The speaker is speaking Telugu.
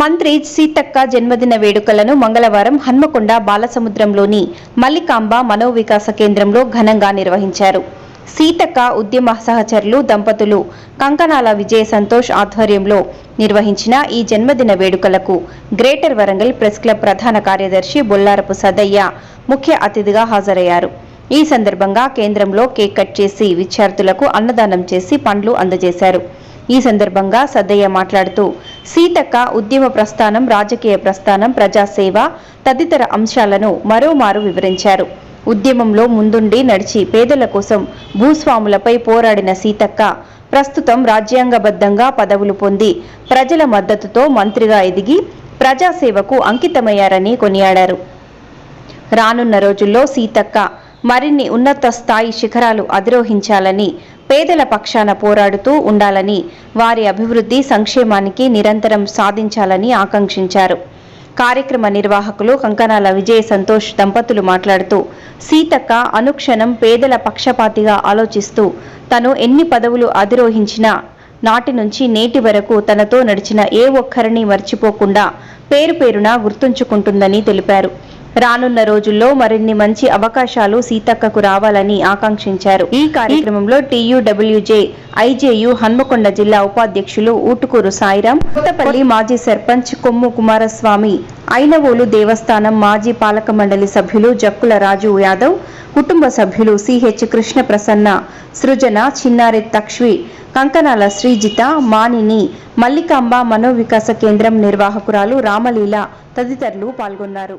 మంత్రి సీతక్క జన్మదిన వేడుకలను మంగళవారం హన్మకొండ బాలసముద్రంలోని మల్లికాంబ మనోవికాస కేంద్రంలో ఘనంగా నిర్వహించారు. సీతక్క ఉద్యమ సహచరులు దంపతులు కంకణాల విజయ సంతోష్ ఆధ్వర్యంలో నిర్వహించిన ఈ జన్మదిన వేడుకలకు గ్రేటర్ వరంగల్ ప్రెస్ క్లబ్ ప్రధాన కార్యదర్శి బొల్లారపు సదయ్య ముఖ్య అతిథిగా హాజరయ్యారు. ఈ సందర్భంగా కేంద్రంలో కేక్ కట్ చేసి విద్యార్థులకు అన్నదానం చేసి పండ్లు అందజేశారు. ఈ సందర్భంగా సద్దయ్య మాట్లాడుతూ సీతక్క ఉద్యమ ప్రస్థానం రాజకీయ ప్రస్థానం ప్రజాసేవ తదితర అంశాలను మరోమారు వివరించారు. ఉద్యమంలో ముందుండి నడిచి పేదల కోసం భూస్వాములపై పోరాడిన సీతక్క ప్రస్తుతం రాజ్యాంగబద్ధంగా పదవులు పొంది ప్రజల మద్దతుతో మంత్రిగా ఎదిగి ప్రజాసేవకు అంకితమయ్యారని కొనియాడారు. రానున్న రోజుల్లో సీతక్క మరిన్ని ఉన్నత స్థాయి శిఖరాలు అధిరోహించాలని పేదల పక్షాన పోరాడుతూ ఉండాలని వారి అభివృద్ధి సంక్షేమానికి నిరంతరం సాధించాలని ఆకాంక్షించారు. కార్యక్రమ నిర్వాహకులు కంకణాల విజయ సంతోష్ దంపతులు మాట్లాడుతూ సీతక్క అనుక్షణం పేదల పక్షపాతిగా ఆలోచిస్తూ తను ఎన్ని పదవులు అధిరోహించినా నాటి నుంచి నేటి వరకు తనతో నడిచిన ఏ ఒక్కరిని మర్చిపోకుండా పేరు పేరున గుర్తుంచుకుంటుందని తెలిపారు. రానున్న రోజుల్లో మరిన్ని మంచి అవకాశాలు సీతక్కకు రావాలని ఆకాంక్షించారు. ఈ కార్యక్రమంలో టీయూడబ్ల్యూజే ఐజేయు హన్మకొండ జిల్లా ఉపాధ్యక్షులు ఊటుకూరు సాయిరాం కొత్తపల్లి మాజీ సర్పంచ్ కొమ్ము కుమారస్వామి ఐనవోలు దేవస్థానం మాజీ పాలక మండలి సభ్యులు జక్కుల రాజు యాదవ్ కుటుంబ సభ్యులు సిహెచ్ కృష్ణ ప్రసన్న సృజన చిన్నారి తక్ష్వి కంకణాల శ్రీజిత మానిని మల్లికాంబ మనోవికాస కేంద్రం నిర్వాహకురాలు రామలీల తదితరులు పాల్గొన్నారు.